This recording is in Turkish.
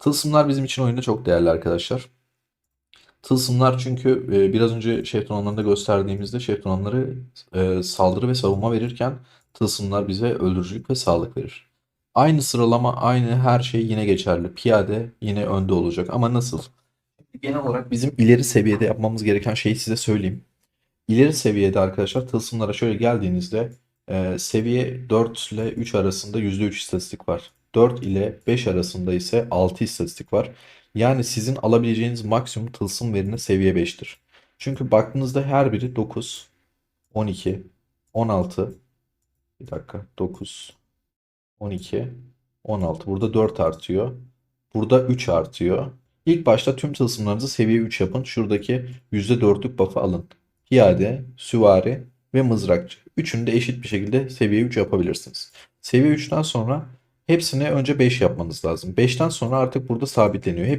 Tılsımlar bizim için oyunda çok değerli arkadaşlar. Tılsımlar çünkü e, biraz önce şehtonlarında gösterdiğimizde şehtonları e, saldırı ve savunma verirken tılsımlar bize öldürücülük ve sağlık verir. Aynı sıralama, aynı her şey yine geçerli. Piyade yine önde olacak ama nasıl? Genel olarak bizim ileri seviyede yapmamız gereken şeyi size söyleyeyim. İleri seviyede arkadaşlar tılsımlara şöyle geldiğinizde e, seviye 4 ile 3 arasında %3 istatistik var. 4 ile 5 arasında ise 6 istatistik var. Yani sizin alabileceğiniz maksimum tılsım verini seviye 5'tir. Çünkü baktığınızda her biri 9, 12, 16, bir dakika 9, 12, 16. Burada 4 artıyor. Burada 3 artıyor. İlk başta tüm tılsımlarınızı seviye 3 yapın. Şuradaki %4'lük buff'ı alın. Piyade, süvari ve mızrakçı. Üçünü de eşit bir şekilde seviye 3 yapabilirsiniz. Seviye 3'ten sonra hepsini önce 5 yapmanız lazım. 5'ten sonra artık burada sabitleniyor. Hep